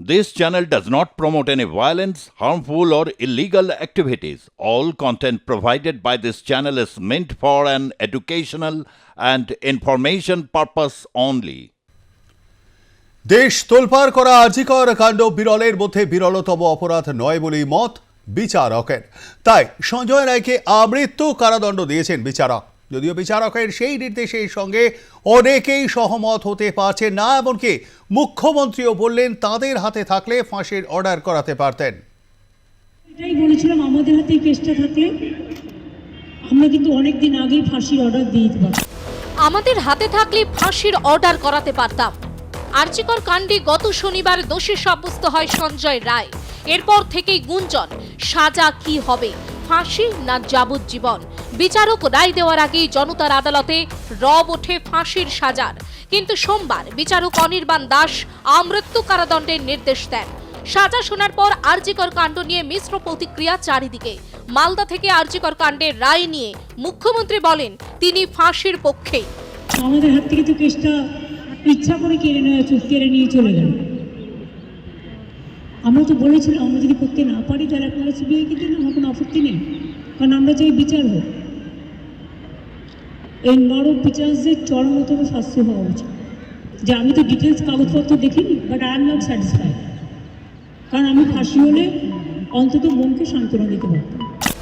This channel does not promote any violence, harmful, or illegal activities. All content provided by this channel is meant for an educational and information purpose only. দেশ তোলপাড় করা আর্জিকর কাণ্ড বিরলের মধ্যে বিরলতম অপরাধ নয় বলেই মত বিচারকের তাই সঞ্জয় রায়কে আমৃত্যু কারাদণ্ড দিয়েছেন বিচারক যদিও বিচারকের সেই নির্দেশের সঙ্গে অনেকেই সহমত হতে পারছেন না এমনকি মুখ্যমন্ত্রীও বললেন তাদের হাতে থাকলে ফাঁসির অর্ডার করাতে পারতেন। এটাই বলেছিলাম আমাদের হাতে কেসটা থাকলে আমরা কিন্তু অনেক আগেই ফাঁসির অর্ডার দিয়ে দিতে আমাদের হাতে থাকলে ফাঁসির অর্ডার করাতে পারতাম। আর্চিকর কাণ্ডে গত শনিবার দোষী সাব্যস্ত হয় সঞ্জয় রায়। এরপর থেকেই গুঞ্জন সাজা কি হবে? ফাঁসি না যাবজ্জীবন? বিচারক রায় দেওয়ার আগেই জনতার আদালতে রব ওঠে ফাঁসির সাজার। কিন্তু সোমবার বিচারক অনির্বাণ দাস আমৃত্যু কারাদণ্ডের নির্দেশ দেন। সাজা শোনার পর আরজিকর কাণ্ড নিয়ে মিশ্র প্রতিক্রিয়া চারিদিকে। মালদা থেকে আরজিকর কাণ্ডের রায় নিয়ে মুখ্যমন্ত্রী বলেন, তিনি ফাঁসির পক্ষে আমাদের হাত থেকে তো কেসটা ইচ্ছা করে কেড়ে নেওয়া কেড়ে নিয়ে চলে গেল। আমরা তো বলেছিলাম, আমরা যদি করতে না পারি তাহলে আপনারা সিবিআইকে দিন, আমার কোনো আপত্তি নেই। কারণ আমরা চাই বিচার হোক। এই নরক বিচারদের চরমতম শাস্তি হওয়া উচিত। যে আমি তো ডিটেলস কাগজপত্র দেখিনি but I am not satisfied কারণ আমি ফাঁসি হলে অন্তত মনকে সান্ত্বনা দিতে পারতাম।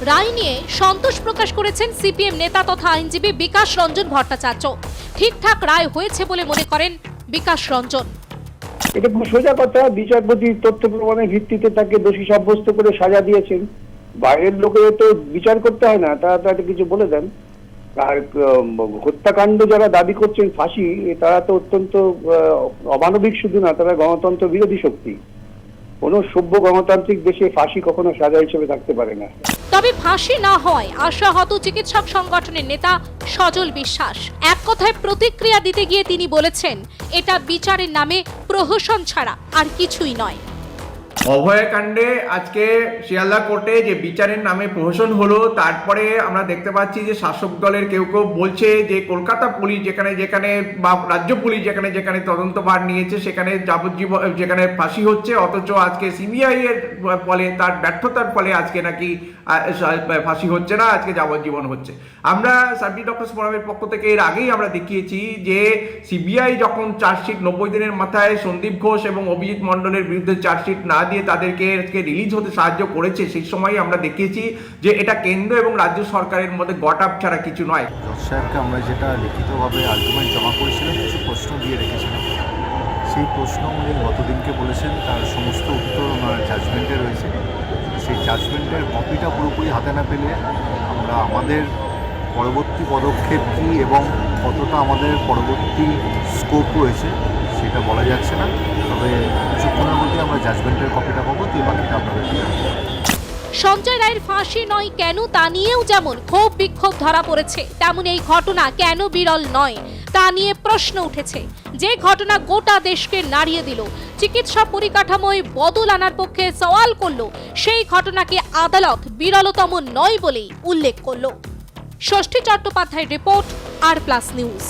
রায় নিয়ে সন্তোষ প্রকাশ করেছেন সিপিএম নেতা তথা আইনজীবী বিকাশ রঞ্জন ভট্টাচার্য। ঠিকঠাক রায় হয়েছে বলে মনে করেন বিকাশ রঞ্জন। এটা সোজা কথা বিচারপতি তথ্য প্রমাণের ভিত্তিতে তাকে দোষী সাব্যস্ত করে সাজা দিয়েছেন। বাইরের লোকে তো বিচার করতে হয় না তারা তাকে কিছু বলে দেন। উম, হত্যাকাণ্ড যারা দাবি করছেন ফাঁসি তারা তো অত্যন্ত অমানবিক শুধু না তারা গণতন্ত্র বিরোধী শক্তি। কোনো সভ্য গণতান্ত্রিক দেশে ফাঁসি কখনো সাজা হিসেবে থাকতে পারে না। তবে ফাঁসি না হয় আশাহত চিকিৎসক সংগঠনের নেতা সজল বিশ্বাস। এক কথায় প্রতিক্রিয়া দিতে গিয়ে তিনি বলেছেন এটা বিচারের নামে প্রহসন ছাড়া আর কিছুই নয়। অভয়কাণ্ডে আজকে শিয়ালদা কোর্টে যে বিচারের নামে প্রহসন হলো, তারপরে আমরা দেখতে পাচ্ছি যে শাসক দলের কেউ কেউ বলছে যে কলকাতা পুলিশ যেখানে যেখানে বা রাজ্য পুলিশ যেখানে যেখানে তদন্ত তদন্তভার নিয়েছে, সেখানে যাবজ্জীবন যেখানে ফাঁসি হচ্ছে, অথচ আজকে সিবিআই এর ফলে, তার ব্যর্থতার ফলে আজকে নাকি ফাঁসি হচ্ছে না, আজকে যাবজ্জীবন হচ্ছে। আমরা সার্ভিস ডক্টর ফোরামের পক্ষ থেকে এর আগেই আমরা দেখিয়েছি যে সিবিআই যখন চার্জশিট নব্বই দিনের মাথায় সন্দীপ ঘোষ এবং অভিজিৎ মণ্ডলের বিরুদ্ধে চার্জশিট না দিয়ে তাদেরকে রিলিজ হতে সাহায্য করেছে, সেই সময় আমরা দেখিয়েছি যে এটা কেন্দ্র এবং রাজ্য সরকারের মধ্যে গট আপ ছাড়া কিছু নয়। সাহেবকে আমরা যেটা লিখিতভাবে আর্গুমেন্ট জমা করেছিলাম, কিছু প্রশ্ন দিয়ে রেখেছিলাম। সেই প্রশ্ন উনি গতদিনকে বলেছেন, তার সমস্ত উত্তর ওনার জাজমেন্টে রয়েছে। সেই জাজমেন্টের কপিটা পুরোপুরি হাতে না পেলে আমরা আমাদের পরবর্তী পদক্ষেপ কী এবং কতটা আমাদের পরবর্তী স্কোপ রয়েছে সেটা বলা যাচ্ছে না। তবে কিছুক্ষণের মধ্যে আমরা জাজমেন্টের কপিটা পাবো তো বাকিটা আপনাদের সঞ্জয় রায়ের ফাঁসি নয় কেন তা নিয়েও যেমন ক্ষোভ বিক্ষোভ ধরা পড়েছে, তেমন এই ঘটনা কেন বিরল নয়, তা নিয়ে প্রশ্ন উঠেছে। যে ঘটনা গোটা দেশকে নাড়িয়ে দিল, চিকিৎসা পরিকাঠামোয় বদল আনার পক্ষে সওয়াল করল, সেই ঘটনাকে আদালত বিরলতম নয় বলেই উল্লেখ করল। Shashthi Chattopadhyay report, R Plus News.